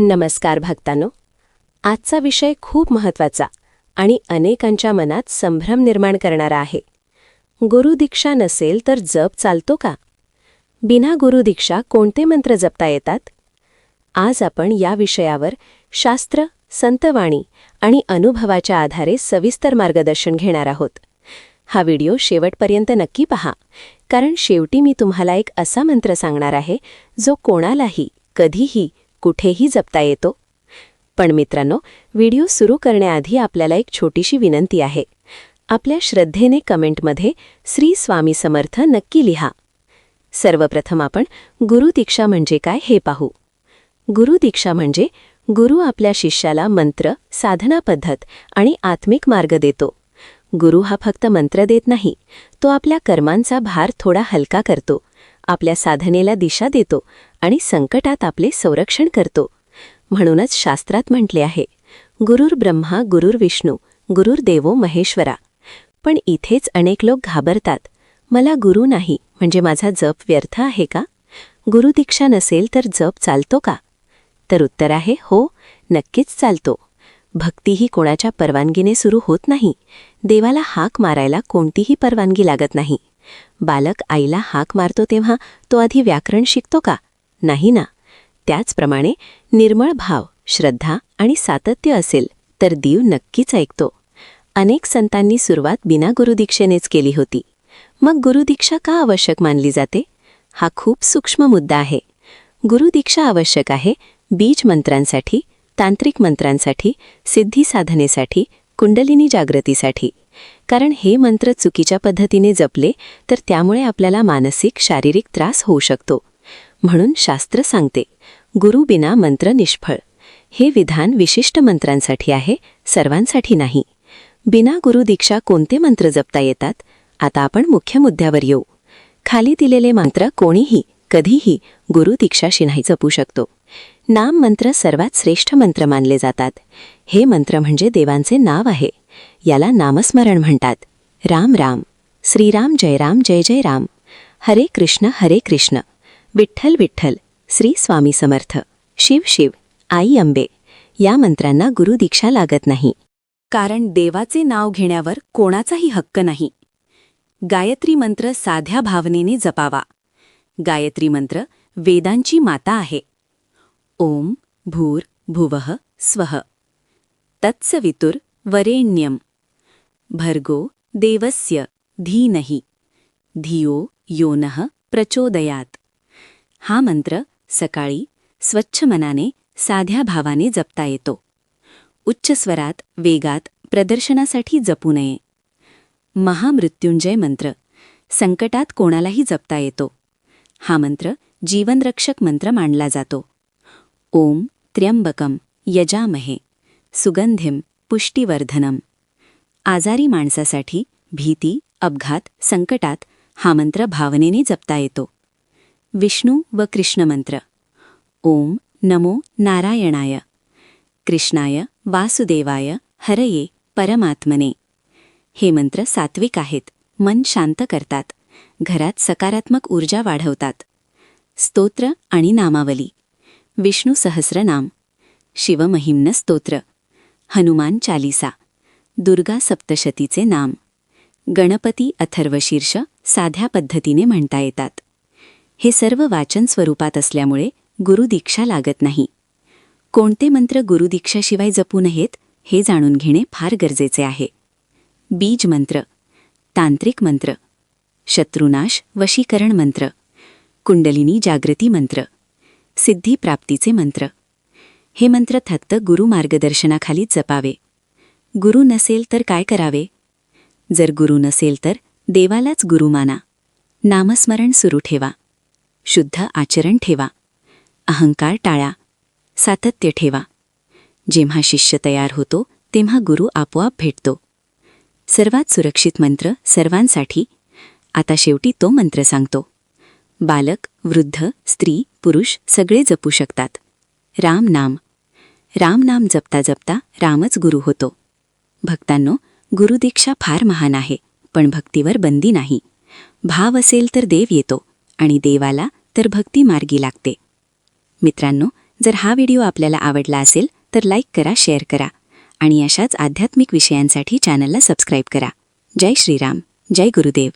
नमस्कार भक्तांनो. आजचा विषय खूप महत्त्वाचा आणि अनेकांच्या मनात संभ्रम निर्माण करणारा आहे. गुरुदीक्षा नसेल तर जप चालतो का? बिना गुरुदीक्षा कोणते मंत्र जपता येतात? आज आपण या विषयावर शास्त्र संतवाणी आणि अनुभवाच्या आधारे सविस्तर मार्गदर्शन घेणार आहोत. हा व्हिडिओ शेवटपर्यंत नक्की पहा कारण शेवटी मी तुम्हाला एक असा मंत्र सांगणार आहे जो कोणालाही कधीही कुठेही जपता येतो. पण मित्रांनो व्हिडिओ सुरू करण्याआधी आपल्याला एक छोटीशी विनंती आहे. आपल्या श्रद्धेने कमेंटमध्ये श्री स्वामी समर्थ नक्की लिहा. सर्वप्रथम आपण गुरुदीक्षा म्हणजे काय हे पाहू. गुरुदीक्षा म्हणजे गुरु आपल्या शिष्याला मंत्र साधना पद्धत आणि आत्मिक मार्ग देतो. गुरु हा फक्त मंत्र देत नाही तो आपल्या कर्मांचा भार थोडा हलका करतो आपल्या साधनेला दिशा देतो आणि संकटात आपले संरक्षण करतो. म्हणूनच शास्त्रात म्हटले आहे गुरुर ब्रह्मा गुरुर विष्णू गुरुर देवो महेश्वरा. पण इथेच अनेक लोक घाबरतात मला गुरु नाही म्हणजे माझा जप व्यर्थ आहे का? गुरुदीक्षा नसेल तर जप चालतो का? तर उत्तर आहे हो नक्कीच चालतो. भक्तीही कोणाच्या परवानगीने सुरू होत नाही. देवाला हाक मारायला कोणतीही परवानगी लागत नाही. बालक आईला हाक मारतो तेव्हा तो आधी व्याकरण शिकतो का? नाही ना? त्याचप्रमाणे निर्मळ भाव श्रद्धा आणि सातत्य असेल तर दीव नक्कीच ऐकतो. अनेक संतांनी सुरुवात बिना गुरुदीक्षेनेच केली होती. मग गुरुदीक्षा का आवश्यक मानली जाते? हा खूप सूक्ष्म मुद्दा आहे. गुरुदीक्षा आवश्यक आहे बीज मंत्रांसाठी तांत्रिक मंत्रांसाठी सिद्धी साधनेसाठी कुंडलिनी जागृतीसाठी. कारण हे मंत्र चुकीच्या पद्धतीने जपले तर त्यामुळे आपल्याला मानसिक शारीरिक त्रास होऊ शकतो. म्हणून शास्त्र सांगते. गुरु बिना मंत्र निष्फळ. हे विधान विशिष्ट मंत्रांसाठी आहे सर्वांसाठी नाही. बिना गुरुदीक्षा कोणते मंत्र जपता येतात? आता आपण मुख्य मुद्द्यावर येऊ. खाली दिलेले मंत्र कोणीही कधीही गुरुदीक्षाशी नाही जपू शकतो. नाम मंत्र सर्वात श्रेष्ठ मंत्र मानले जातात. हे मंत्र म्हणजे देवांचे नाव आहे. याला नामस्मरण म्हणतात. राम राम. श्रीराम जय राम जय जय राम. हरे कृष्ण हरे कृष्ण. विठ्ठल विठ्ठल श्री स्वामी समर्थ शिव शिव आई अंबे या मंत्रांना गुरुदीक्षा लागत नाही. कारण देवाचे नाव घेण्यावर कोणाचाही हक्क नाही. गायत्री मंत्र साध्या भावनेने जपावा. गायत्री मंत्र वेदांची माता आहे. ओम भूर भुवः स्वः. तत्सवितुर वरेण्यम. भर्गो देवस्य धीनहि. धियो योनः प्रचोदयात. हा मंत्र सकाळी स्वच्छ मनाने साध्या भावाने जपता येतो. उच्च स्वरात वेगात प्रदर्शनासाठी जपू नये. महामृत्युंजय मंत्र संकटात कोणालाही जपता येतो. हा मंत्र जीवनरक्षक मंत्र मानला जातो. ओम त्र्यंबकम यजामहे सुगंधिम पुष्टिवर्धनम. आजारी माणसासाठी भीती अपघात संकटात हा मंत्र भावनेने जपता येतो. विष्णू व कृष्ण मंत्र ओम नमो नारायणाय. कृष्णाय वासुदेवाय हरये परमात्मने. हे मंत्र सात्विक आहेत मन शांत करतात घरात सकारात्मक ऊर्जा वाढवतात. स्तोत्र आणि नामावली. विष्णू सहस्रनाम. शिवमहिम्न स्तोत्र. हनुमान चालिसा. दुर्गा सप्तशतीचे नाम. गणपती अथर्वशीर्ष साध्या पद्धतीने म्हणता येतात. हे सर्व वाचन स्वरूपात असल्यामुळे गुरुदीक्षा लागत नाही. कोणते मंत्र गुरुदीक्षाशिवाय जपू नयेत हे जाणून घेणे फार गरजेचे आहे. बीज मंत्र तांत्रिक मंत्र शत्रुनाश वशीकरण मंत्र कुंडलिनी जागृती मंत्र सिद्धिप्राप्तीचे मंत्र. हे मंत्र थत्त गुरु मार्गदर्शनाखालीच जपावे. गुरु नसेल तर काय करावे? जर गुरु नसेल तर देवालाच गुरु माना नामस्मरण सुरू ठेवा. शुद्ध आचरण ठेवा. अहंकार टाळा. सातत्य ठेवा. जेव्हा शिष्य तयार होतो तेव्हा गुरु आपोआप भेटतो. सर्वात सुरक्षित मंत्र सर्वांसाठी. आता शेवटी तो मंत्र सांगतो. बालक वृद्ध स्त्री पुरुष सगळे जपू शकतात. राम नाम. राम नाम जपता जपता रामच गुरु होतो. भक्तांनो गुरुदीक्षा फार महान आहे पण भक्तीवर बंदी नाही. भाव असेल तर देव येतो. आणि देवाला तर भक्ती मार्गी लागते. मित्रांनो जर हा व्हिडिओ आपल्याला आवडला असेल तर लाईक करा शेअर करा आणि अशाच आध्यात्मिक विषयांसाठी चॅनलला सबस्क्राईब करा. जय श्रीराम जय गुरुदेव.